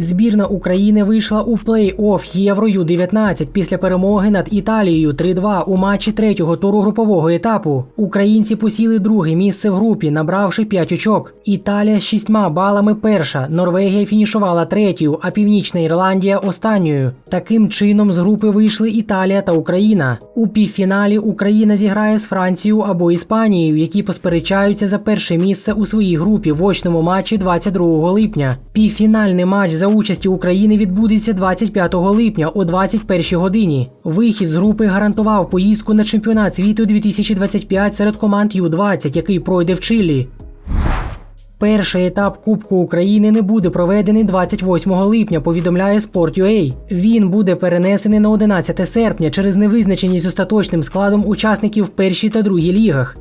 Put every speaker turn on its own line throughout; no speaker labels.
Збірна України вийшла у плей-офф Євро Ю-19 після перемоги над Італією 3-2 у матчі третього туру групового етапу. Українці посіли друге місце в групі, набравши 5 очок. Італія з шістьма балами перша. Норвегія фінішувала третьою, а Північна Ірландія останньою. Таким чином з групи вийшли Італія та Україна. У півфіналі Україна зіграє з Францією або Іспанією, які посперечаються за перше місце у своїй групі в очному матчі 22 липня. Півфінальний матч за участі України відбудеться 25 липня о 21 годині. Вихід з групи гарантував поїздку на чемпіонат світу 2025 серед команд Ю-20, який пройде в Чилі. Перший етап Кубку України не буде проведений 28 липня, повідомляє Sport.ua. Він буде перенесений на 11 серпня через невизначеність з остаточним складом учасників в першій та другій лігах.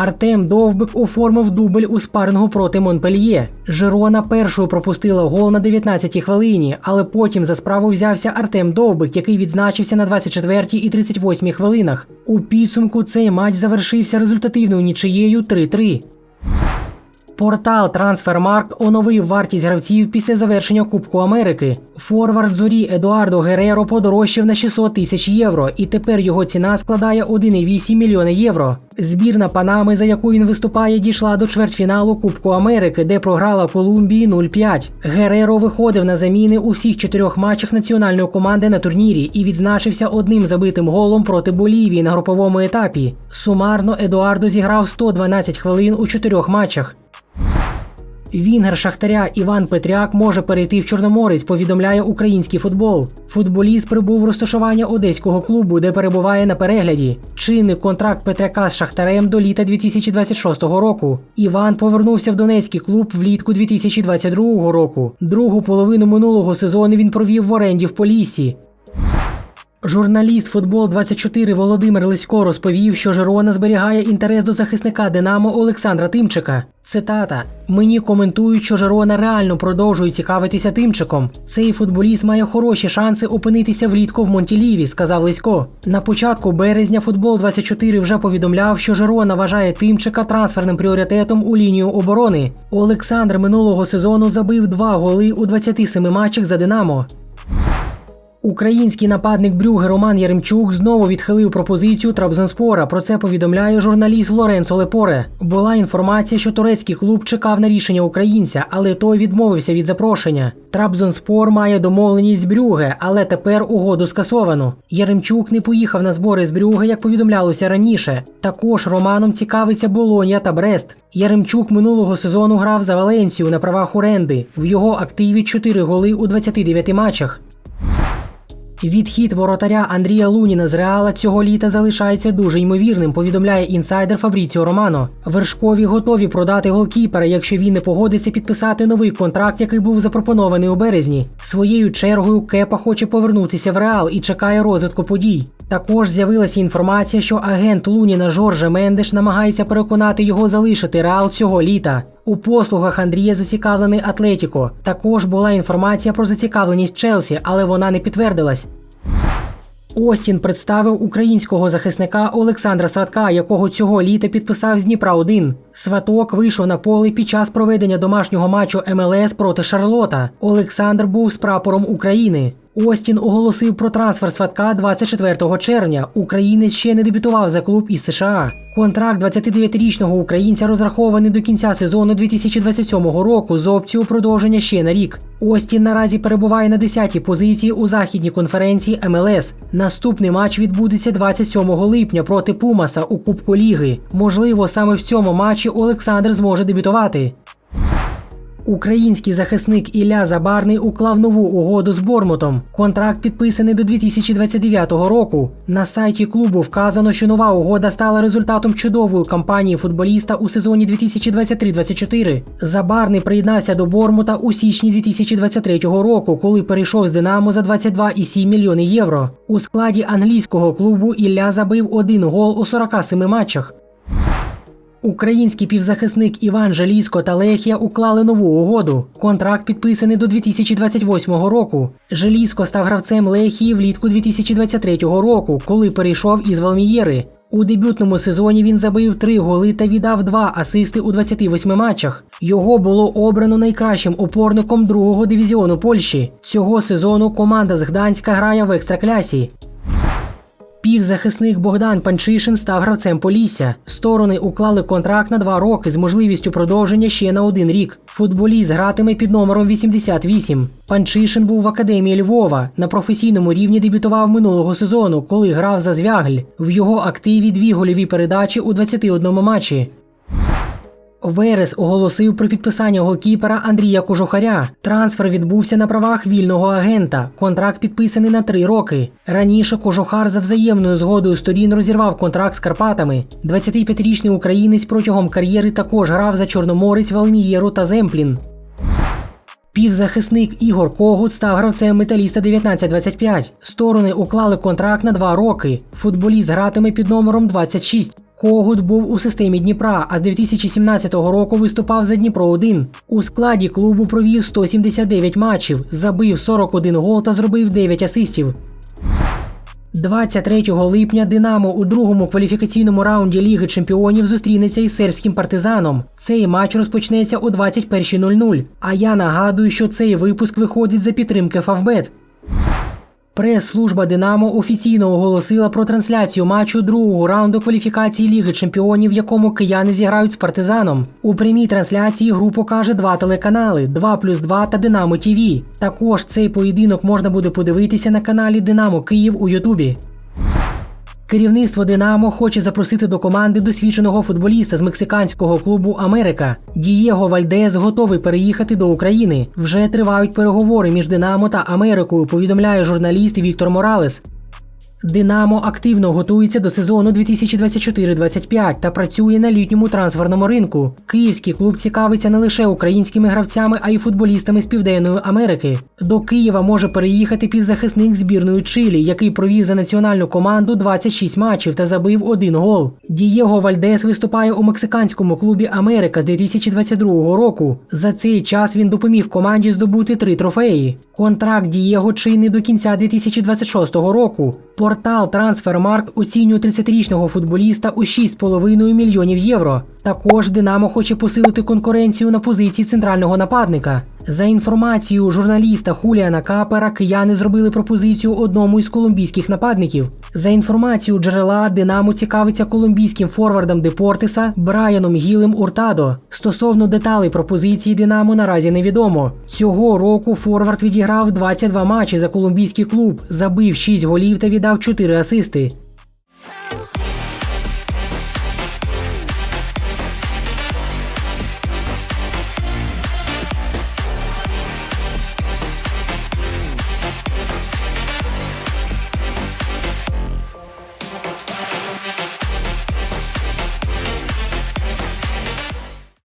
Артем Довбик оформив дубль у спарингу проти Монпельє. Жирона першою пропустила гол на 19-й хвилині, але потім за справу взявся Артем Довбик, який відзначився на 24-й і 38-й хвилинах. У підсумку цей матч завершився результативною нічиєю 3-3. Портал Трансфермаркт оновив вартість гравців після завершення Кубку Америки. Форвард зорі Едуардо Гереро подорожчав на 600 тисяч євро, і тепер його ціна складає 1,8 мільйона євро. Збірна Панами, за яку він виступає, дійшла до чвертьфіналу Кубку Америки, де програла Колумбії 0-5. Гереро виходив на заміни у всіх чотирьох матчах національної команди на турнірі і відзначився одним забитим голом проти Болівії на груповому етапі. Сумарно Едуардо зіграв 112 хвилин у чотирьох матчах. Вінгер Шахтаря Іван Петряк може перейти в Чорноморець, повідомляє український футбол. Футболіст прибув розташування одеського клубу, де перебуває на перегляді. Чинний контракт Петряка з Шахтарем до літа 2026 року. Іван повернувся в Донецький клуб влітку 2022 року. Другу половину минулого сезону він провів в оренді в Поліссі. Журналіст футбол 24 Володимир Лисько розповів, що Жирона зберігає інтерес до захисника Динамо Олександра Тимчика. Цитата: Мені коментують, що Жирона реально продовжує цікавитися Тимчиком. Цей футболіст має хороші шанси опинитися влітку в Монтіліві, сказав Лисько. На початку березня футбол 24 вже повідомляв, що Жирона вважає Тимчика трансферним пріоритетом у лінію оборони. Олександр минулого сезону забив два голи у 27 матчах за Динамо. Український нападник Брюге Роман Яремчук знову відхилив пропозицію Трабзонспора. Про це повідомляє журналіст Лоренцо Лепоре. Була інформація, що турецький клуб чекав на рішення українця, але той відмовився від запрошення. Трабзонспор має домовленість з Брюге, але тепер угоду скасовано. Яремчук не поїхав на збори з Брюге, як повідомлялося раніше. Також Романом цікавиться Болонія та Брест. Яремчук минулого сезону грав за Валенцію на правах оренди. В його активі 4 голи у 29 матчах. Відхід воротаря Андрія Луніна з Реала цього літа залишається дуже ймовірним, повідомляє інсайдер Фабріціо Романо. Вершкові готові продати голкіпера, якщо він не погодиться підписати новий контракт, який був запропонований у березні. Своєю чергою Кепа хоче повернутися в Реал і чекає розвитку подій. Також з'явилася інформація, що агент Луніна Жорже Мендеш намагається переконати його залишити Реал цього літа. У послугах Андрія зацікавлений Атлетіко. Також була інформація про зацікавленість Челсі, але вона не підтвердилась. Остін представив українського захисника Олександра Сватка, якого цього літа підписав з Дніпра 1 Сваток вийшов на поле під час проведення домашнього матчу МЛС проти Шарлота. Олександр був з прапором України. Остін оголосив про трансфер Сватка 24 червня. Українець ще не дебютував за клуб із США. Контракт 29-річного українця розрахований до кінця сезону 2027 року з опцією продовження ще на рік. Остін наразі перебуває на 10-й позиції у західній конференції МЛС. Наступний матч відбудеться 27 липня проти Пумаса у Кубку Ліги. Можливо, саме в цьому матчі Олександр зможе дебютувати. Український захисник Ілля Забарний уклав нову угоду з Бормутом. Контракт підписаний до 2029 року. На сайті клубу вказано, що нова угода стала результатом чудової кампанії футболіста у сезоні 2023-24. Забарний приєднався до Бормута у січні 2023 року, коли перейшов з Динамо за 22,7 мільйони євро. У складі англійського клубу Ілля забив один гол у 47 матчах. Український півзахисник Іван Желізко та Лехія уклали нову угоду. Контракт підписаний до 2028 року. Желізко став гравцем Лехії влітку 2023 року, коли перейшов із Валмієри. У дебютному сезоні він забив 3 голи та віддав 2 асисти у 28 матчах. Його було обрано найкращим опорником другого дивізіону Польщі. Цього сезону команда з Гданська грає в екстраклясі. Півзахисник Богдан Панчишин став гравцем Полісся. Сторони уклали контракт на два роки з можливістю продовження ще на один рік. Футболіст гратиме під номером 88. Панчишин був в академії Львова. На професійному рівні дебютував минулого сезону, коли грав за звягль. В його активі дві гольові передачі у 21 матчі. Верес оголосив про підписання голкіпера Андрія Кожухаря. Трансфер відбувся на правах вільного агента. Контракт підписаний на три роки. Раніше Кожухар за взаємною згодою сторін розірвав контракт з Карпатами. 25-річний українець протягом кар'єри також грав за Чорноморець, Валмієру та Земплін. Півзахисник Ігор Когут став гравцем металіста 1925. Сторони уклали контракт на два роки. Футболіст гратиме під номером 26. Когут був у системі Дніпра, а з 2017 року виступав за Дніпро 1 У складі клубу провів 179 матчів, забив 41 гол та зробив 9 асистів. 23 липня Динамо у другому кваліфікаційному раунді Ліги Чемпіонів зустрінеться із сербським партизаном. Цей матч розпочнеться о 21.00. А я нагадую, що цей випуск виходить за підтримки Фавбет. Прес-служба Динамо офіційно оголосила про трансляцію матчу другого раунду кваліфікації Ліги Чемпіонів, в якому кияни зіграють з партизаном. У прямій трансляції гру покаже два телеканали 2 плюс 2 та Динамо ТІВІ. Також цей поєдинок можна буде подивитися на каналі Динамо Київ у Ютубі. Керівництво Динамо хоче запросити до команди досвідченого футболіста з мексиканського клубу Америка. Дієго Вальдес готовий переїхати до України. Вже тривають переговори між Динамо та Америкою. Повідомляє журналіст Віктор Моралес. Динамо активно готується до сезону 2024-25 та працює на літньому трансферному ринку. Київський клуб цікавиться не лише українськими гравцями, а й футболістами з Південної Америки. До Києва може переїхати півзахисник збірної Чилі, який провів за національну команду 26 матчів та забив один гол. Дієго Вальдес виступає у мексиканському клубі Америка з 2022 року. За цей час він допоміг команді здобути три трофеї. Контракт Дієго чинний до кінця 2026 року. Портал Трансфермаркт оцінює 30-річного футболіста у 6,5 мільйонів євро. Також Динамо хоче посилити конкуренцію на позиції центрального нападника. За інформацією журналіста Хуліана Капера, кияни зробили пропозицію одному із колумбійських нападників. За інформацією джерела, Динамо цікавиться колумбійським форвардом Депортиса Брайаном Гілем Уртадо. Стосовно деталей пропозиції Динамо наразі невідомо. Цього року форвард відіграв 22 матчі за колумбійський клуб, забив 6 голів та віддав 4 асисти.